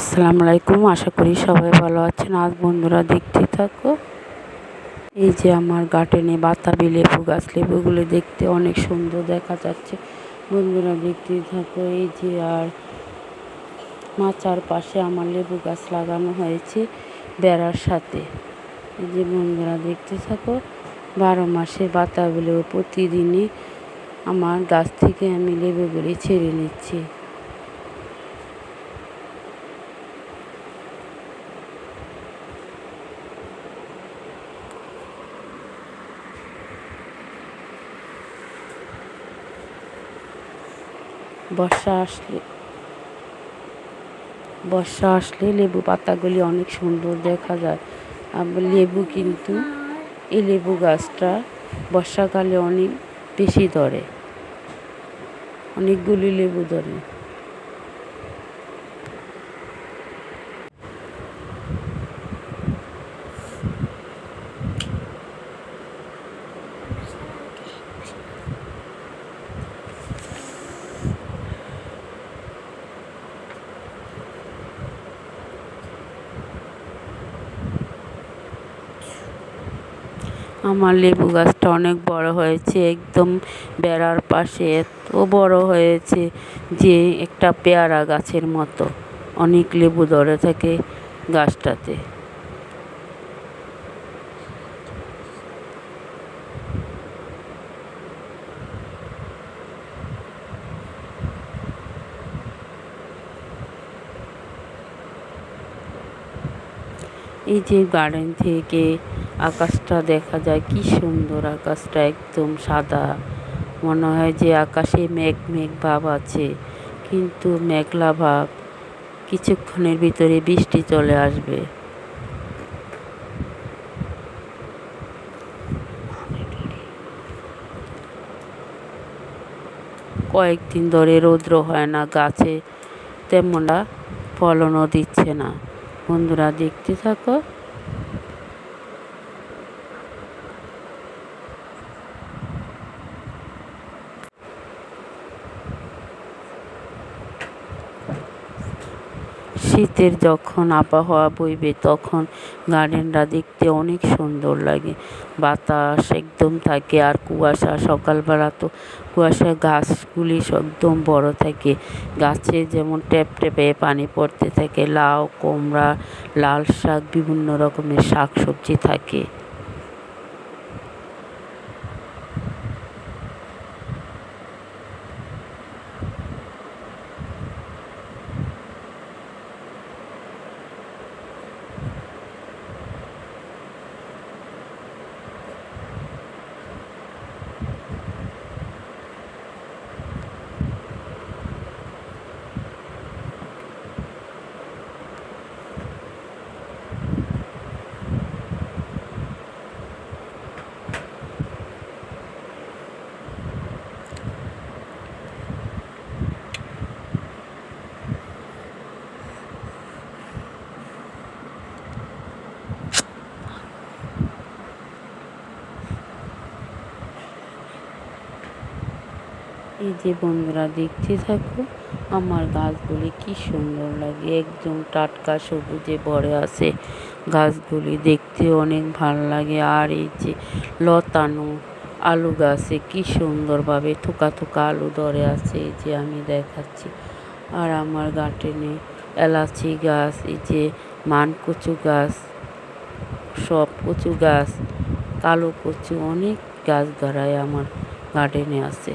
আসসালামু আলাইকুম, আশা করি সবাই ভালো আছেন। আজ বন্ধুরা দেখতে থাকো, এই যে আমার গার্ডেনে বাতাবি লেবু গাছ। লেবুগুলো দেখতে অনেক সুন্দর দেখা যাচ্ছে। বন্ধুরা দেখতে থাকো, এই যে আর মাচার পাশে আমার লেবু গাছ লাগানো হয়েছে বেড়ার সাথে। এই যে বন্ধুরা দেখতে থাকো, বারো মাসে বাতাবি লেবু প্রতিদিনই আমার গাছ থেকে আমি লেবুগুলি ছেড়ে নিচ্ছি। বর্ষা আসলে বর্ষা আসলে লেবু পাতাগুলি অনেক সুন্দর দেখা যায়। লেবু কিন্তু এই লেবু গাছটা বর্ষাকালে অনেক বেশি ধরে, অনেকগুলি লেবু ধরে। আমার লেবু গাছটা অনেক বড় হয়েছে, একদম বেড়ার পাশে এত বড় হয়েছে যে একটা পেয়ারা গাছের মতো। অনেক লেবু ধরে থাকে গাছটাতে। এই যে গার্ডেন থেকে আকাশটা দেখা যায়, কি সুন্দর আকাশটা, একদম সাদা। মনে হয় যে আকাশে মেঘ মেঘ ভাব আছে, কিন্তু মেঘলা ভাব, কিছুক্ষণের ভিতরে বৃষ্টি চলে আসবে। কয়েকদিন ধরে রৌদ্র হয় না, গাছে তেমনটা ফলনও দিচ্ছে না। বন্ধুরা, দেখতে থাকো। শীতের যখন আবহাওয়া বইবে, তখন গার্ডেনটা দেখতে অনেক সুন্দর লাগে। বাতাস একদম থাকে আর কুয়াশা, সকালবেলা তো কুয়াশা গাছগুলি একদম বড় থাকে। গাছে যেমন ট্যাপ ট্যাপে পানি পড়তে থাকে, লাউ, কুমড়া, লাল শাক, বিভিন্ন রকমের শাক সবজি থাকে। এই যে বন্ধুরা, দেখতে থাকো, আমার গাছগুলি কি সুন্দর লাগে। একদম টাটকা সবুজে ভরে আছে গাছগুলি, দেখতে অনেক ভালো লাগে। আর এই যে লতানো আলু গাছে কি সুন্দরভাবে থোকা থোকা আলু ধরে আছে, এই যে আমি দেখাচ্ছি। আর আমার গার্ডেনে এলাচি গাছ, এই যে মান কচু গাছ, সব কচু গাছ, কালো কচু, অনেক গাছ ধরায় আমার গার্ডেনে আছে।